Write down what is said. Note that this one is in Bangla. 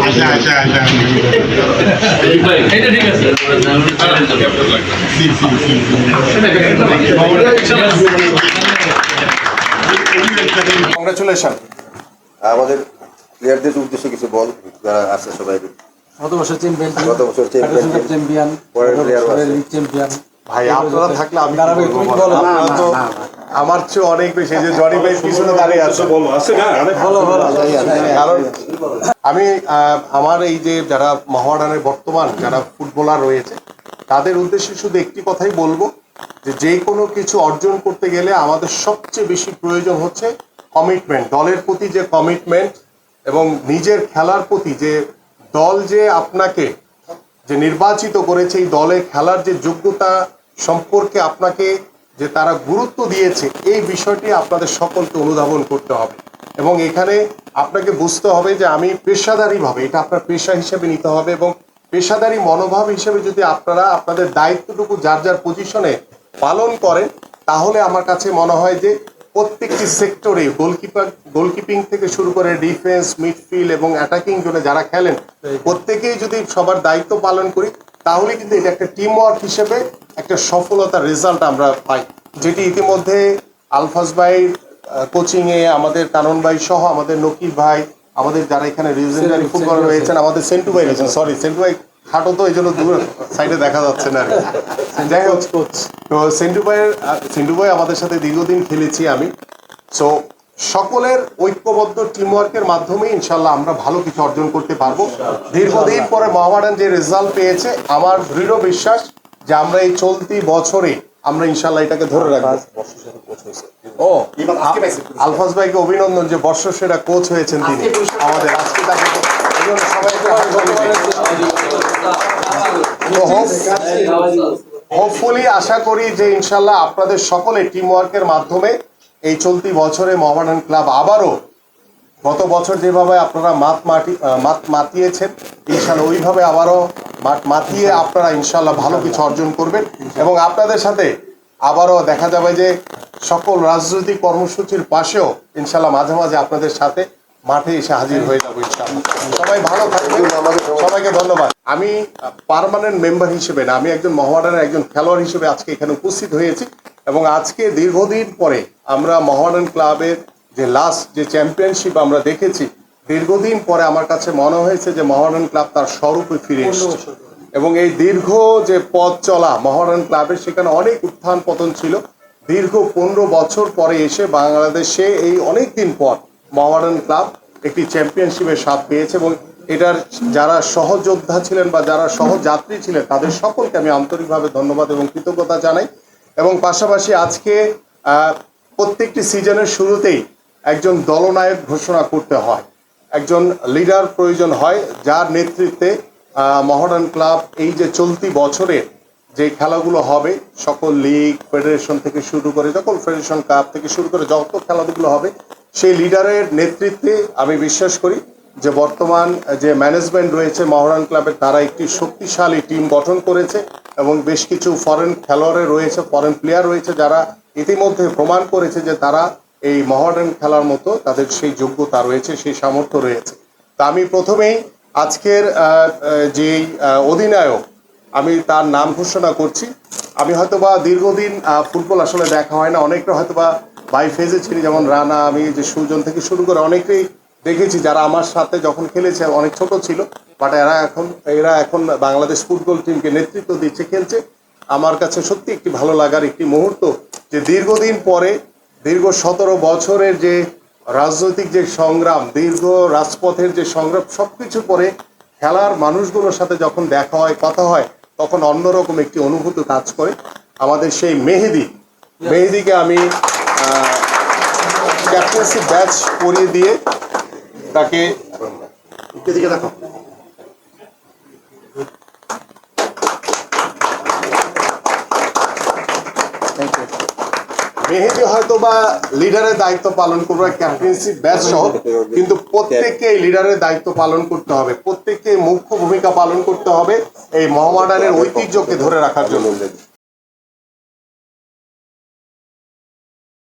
আচ্ছা আচ্ছা আচ্ছা এটা ঠিক আছে কংগ্রেচুলেশন আমাদের প্লেয়ারদের উদ্দেশ্যে কিছু বল যারা আছে সবাই। গত বছর চ্যাম্পিয়ন গত বছর কাপ চ্যাম্পিয়ন পরের লিগ চ্যাম্পিয়ন ভাই আপনারা থাকলে আমি তো আমার চেয়ে অনেক বেশি যে জনি ভাই পিছনে দাঁড়িয়ে আছে। কারণ আমি আমার এই যে যারা মহারানের বর্তমান যারা ফুটবলার রয়েছে তাদের উদ্দেশ্যে শুধু একটি কথাই বলব যে যে কোনো কিছু অর্জন করতে গেলে আমাদের সবচেয়ে বেশি প্রয়োজন হচ্ছে কমিটমেন্ট দলের প্রতি যে কমিটমেন্ট এবং নিজের খেলার প্রতি যে দল যে আপনাকে যে নির্বাচিত করেছে এই দলে খেলার যে যোগ্যতা সম্পর্কে আপনাকে যে তারা গুরুত্ব দিয়েছে এই বিষয়টি আপনাদের সকলকে অনুধাবন করতে হবে। এবং এখানে আপনাকে বুঝতে হবে যে আমি পেশাদারিভাবে এটা আপনার পেশা হিসেবে নিতে হবে এবং পেশাদারি মনোভাব হিসেবে যদি আপনারা আপনাদের দায়িত্বটুকু যার যার পজিশনে পালন করেন তাহলে আমার কাছে মনে হয় যে প্রত্যেকটি সেক্টরে গোলকিপার গোলকিপিং থেকে শুরু করে ডিফেন্স মিডফিল্ড এবং অ্যাটাকিং জোনে যারা খেলেন প্রত্যেকেই যদি সবার দায়িত্ব পালন করি তাহলে কিন্তু এটা একটা টিম ওয়ার্ক হিসেবে একটা সফলতার রেজাল্ট আমরা পাই। যেটি ইতিমধ্যে আলফাজ ভাইয়ের কোচিং এ আমাদের কানন ভাই সহ আমাদের নকিব ভাই আমাদের যারা এখানে রিজেন্ডারি ফুটবলার রয়েছেন আমাদের সেন্টু ভাই রয়েছেন সরি সেন্টু ভাই খাটো তো এই জন্য দূর সাইডে দেখা যাচ্ছে না যাই হোক তো সেন্টু ভাইয়ের সেন্টু ভাই আমাদের সাথে দীর্ঘদিন খেলেছি আমি। সো সকলের ঐক্যবদ্ধ টিমওয়ার্কের মাধ্যমে ইনশাল্লাহ আমরা ভালো কিছু অর্জন করতে পারব। দীর্ঘদিন পরে মহামারান যে রেজাল্ট পেয়েছে আমার দৃঢ় বিশ্বাস যে আমরা এই চলতি বছরে আমরা ইনশাল্লাহ এটাকে ধরে রাখব। ও আলফাজ ভাইকে অভিনন্দন যে বর্ষ সেরা কোচ হয়েছেন তিনি। আমাদের আজকে তাকে হোপফুলি আশা করি যে ইনশাল্লাহ আপনাদের সকলে টিম ওয়ার্কের মাধ্যমে এই চলতি বছরে মোহামেডান ক্লাব আবারও গত বছর যেভাবে আপনারা মাত মাটি মাত মাতিয়েছেন ইনশাল্লাহ ওইভাবে আবারও মাঠ মাতিয়ে আপনারা ইনশাল্লাহ ভালো কিছু অর্জন করবেন এবং আপনাদের সাথে আবারও দেখা যাবে যে সকল রাজনৈতিক কর্মসূচির পাশেও ইনশাল্লাহ মাঝে মাঝে আপনাদের সাথে মাঠে এসে হাজির হয়ে যাব ইনশাল্লাহ সবাই ভালো থাকবেন। সবাইকে ধন্যবাদ। আমি পার্মানেন্ট মেম্বার হিসেবে না, আমি একজন মহামাডানের একজন খেলোয়াড় হিসেবে আজকে এখানে উপস্থিত হয়েছি এবং আজকে দীর্ঘদিন পরে আমরা মহামাডান ক্লাবের যে লাস্ট যে চ্যাম্পিয়নশিপ আমরা দেখেছি দীর্ঘদিন পরে আমার কাছে মনে হয়েছে যে মহামাডান ক্লাব তার স্বরূপে ফিরে এসেছে। এবং এই দীর্ঘ যে পথ চলা মহারান ক্লাবের সেখানে অনেক উত্থান পতন ছিল। দীর্ঘ পনেরো বছর পরে এসে বাংলাদেশে এই অনেক দিন পর মহারান ক্লাব একটি চ্যাম্পিয়নশিপের স্বাদ পেয়েছে এবং এটার যারা সহযোদ্ধা ছিলেন বা যারা সহযাত্রী ছিলেন তাদের সকলকে আমি আন্তরিকভাবে ধন্যবাদ এবং কৃতজ্ঞতা জানাই। এবং পাশাপাশি আজকে প্রত্যেকটি সিজনের শুরুতেই একজন দলনায়ক ঘোষণা করতে হয়। একজন লিডার প্রয়োজন হয়, যার নেতৃত্বে মহারান ক্লাব এই যে চলতি বছরের যে খেলাগুলো হবে, সকল লিগ, ফেডারেশন থেকে শুরু করে সকল ফেডারেশন কাপ থেকে শুরু করে যত খেলাধুলো হবে, সেই লিডারের নেতৃত্বে আমি বিশ্বাস করি যে বর্তমান যে ম্যানেজমেন্ট রয়েছে মহারান ক্লাবের, তারা একটি শক্তিশালী টিম গঠন করেছে এবং বেশ কিছু ফরেন খেলোয়াড়ে রয়েছে ফরেন প্লেয়ার রয়েছে, যারা ইতিমধ্যে প্রমাণ করেছে যে তারা এই মহারান খেলার মতো তাদের সেই যোগ্যতা রয়েছে, সেই সামর্থ্য রয়েছে। তা আমি প্রথমেই আজকের যেই অধিনায়ক, আমি তার নাম ঘোষণা করছি। আমি হয়তোবা দীর্ঘদিন ফুটবল আসলে দেখা হয় না, অনেকটা হয়তোবা বাই ফেজে ছিলি, যেমন রানা, আমি যে সুজন থেকে শুরু করে অনেকেই দেখেছি, যারা আমার সাথে যখন খেলেছে, অনেক ছোট ছিল বাট এরা এখন এরা এখন বাংলাদেশ ফুটবল টিমকে নেতৃত্ব দিচ্ছে, খেলছে। আমার কাছে সত্যি একটি ভালো লাগার একটি মুহূর্ত যে দীর্ঘদিন পরে দীর্ঘ সতেরো বছরের যে রাজনৈতিক যে সংগ্রাম, দীর্ঘ রাজপথের যে সংগ্রাম সব কিছু পরে খেলার মানুষগুলোর সাথে যখন দেখা হয়, কথা হয়, তখন অন্যরকম একটি অনুভূতি কাজ করে। আমাদের সেই মেহেদি, মেহেদিকে আমি ক্যাপ্টেন্সি ব্যাচ পরিয়ে দিয়ে তাকে দেখো। মেহেদি হয়তো বা লিডারের দায়িত্ব পালন করবে ক্যাপ্টেন্সি ব্যাচ সহ, কিন্তু প্রত্যেককে এই লিডারের দায়িত্ব পালন করতে হবে। প্রত্যেককে মুখ্য ভূমিকা পালন করতে হবে এই মহামাডানের ঐতিহ্যকে ধরে রাখার জন্য।